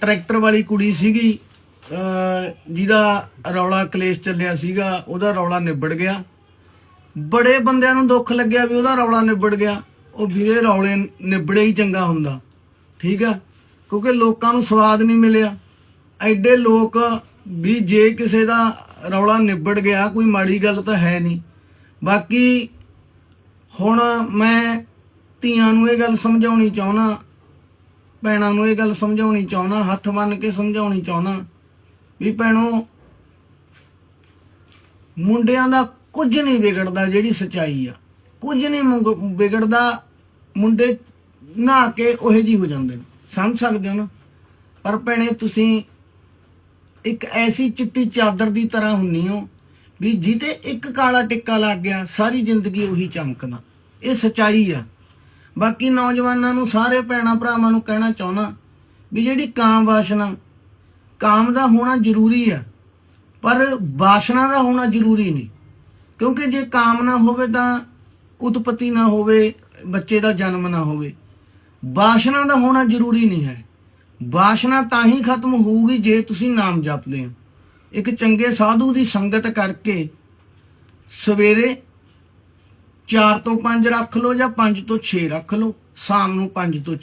Tractor ਵਾਲੀ ਕੁੜੀ ਸੀਗੀ ਜਿਹਦਾ ਰੌਲਾ ਕਲੇਸ਼ ਚੱਲਿਆ ਸੀਗਾ, ਉਹਦਾ ਰੌਲਾ ਨਿਬੜ ਗਿਆ। ਬੜੇ ਬੰਦਿਆਂ ਨੂੰ ਦੁੱਖ ਲੱਗਿਆ ਵੀ ਉਹਦਾ ਰੌਲਾ ਨਿਬੜ ਗਿਆ। ਉਹ ਵੀਰੇ ਰੌਲੇ ਨਿਬੜੇ ਹੀ ਚੰਗਾ ਹੁੰਦਾ, ਠੀਕ ਆ? ਕਿਉਂਕਿ ਲੋਕਾਂ ਨੂੰ ਸਵਾਦ ਨਹੀਂ ਮਿਲਿਆ। ਐਡੇ ਲੋਕ ਵੀ ਜੇ ਕਿਸੇ ਦਾ ਰੌਲਾ ਨਿਬੜ ਗਿਆ, ਕੋਈ ਮਾੜੀ ਗੱਲ ਤਾਂ ਹੈ ਨਹੀਂ। ਬਾਕੀ ਹੁਣ ਮੈਂ ਧੀਆਂ ਨੂੰ ਇਹ ਗੱਲ ਸਮਝਾਉਣੀ ਚਾਹੁੰਦਾ ਭੈਣਾਂ ਨੂੰ ਇਹ ਗੱਲ ਸਮਝਾਉਣੀ ਚਾਹੁੰਦਾ, ਹੱਥ ਬੰਨ ਕੇ ਸਮਝਾਉਣੀ ਚਾਹੁੰਦਾ ਵੀ ਭੈਣੋ, ਮੁੰਡਿਆਂ ਦਾ ਕੁਝ ਨਹੀਂ ਵਿਗੜਦਾ ਜਿਹੜੀ ਸਚਾਈ ਆ। ਕੁਝ ਨਹੀਂ ਵਿਗੜਦਾ, ਮੁੰਡੇ ਨਹਾ ਕੇ ਉਹੇ ਜੀ ਹੋ ਜਾਂਦੇ ਨੇ। ਸਮਝ ਸਕਦੇ ਹੋ ਨਾ? ਪਰ ਭੈਣੇ, ਤੁਸੀਂ ਇੱਕ ਐਸੀ ਚਿੱਟੀ ਚਾਦਰ ਦੀ ਤਰ੍ਹਾਂ ਹੁੰਨੀ ਹੋ ਵੀ ਜਿਹਤੇ ਇੱਕ ਕਾਲਾ ਟਿੱਕਾ ਲੱਗ ਗਿਆ, ਸਾਰੀ ਜ਼ਿੰਦਗੀ ਉਹੀ ਚਮਕਦਾ। ਇਹ ਸਚਾਈ ਆ। ਬਾਕੀ ਨੌਜਵਾਨਾਂ ਨੂੰ ਸਾਰੇ ਭੈਣਾਂ ਭਰਾਵਾਂ ਨੂੰ ਕਹਿਣਾ ਚਾਹੁੰਦਾ ਵੀ ਜਿਹੜੀ ਕਾਮ ਵਾਸ਼ਨਾ, ਕਾਮ ਦਾ ਹੋਣਾ ਜ਼ਰੂਰੀ ਆ, ਪਰ ਵਾਸ਼ਨਾ ਦਾ ਹੋਣਾ ਜ਼ਰੂਰੀ ਨਹੀਂ। ਕਿਉਂਕਿ ਜੇ ਕਾਮ ਨਾ ਹੋਵੇ ਤਾਂ ਉਤਪਤੀ ਨਾ ਹੋਵੇ, ਬੱਚੇ ਦਾ ਜਨਮ ਨਾ ਹੋਵੇ। ਵਾਸ਼ਨਾ ਦਾ ਹੋਣਾ ਜ਼ਰੂਰੀ ਨਹੀਂ ਹੈ। ਵਾਸ਼ਨਾ ਤਾਂ ਹੀ ਖਤਮ ਹੋਊਗੀ ਜੇ ਤੁਸੀਂ ਨਾਮ ਜਪਦੇ ਹੋ। ਇੱਕ ਚੰਗੇ ਸਾਧੂ ਦੀ ਸੰਗਤ ਕਰਕੇ ਸਵੇਰੇ 4 ਤੋਂ 5 ਰੱਖ ਲਓ ਜਾਂ 5 ਤੋਂ 6 ਰੱਖ ਲਓ, ਸ਼ਾਮ ਨੂੰ 5 ਤੋਂ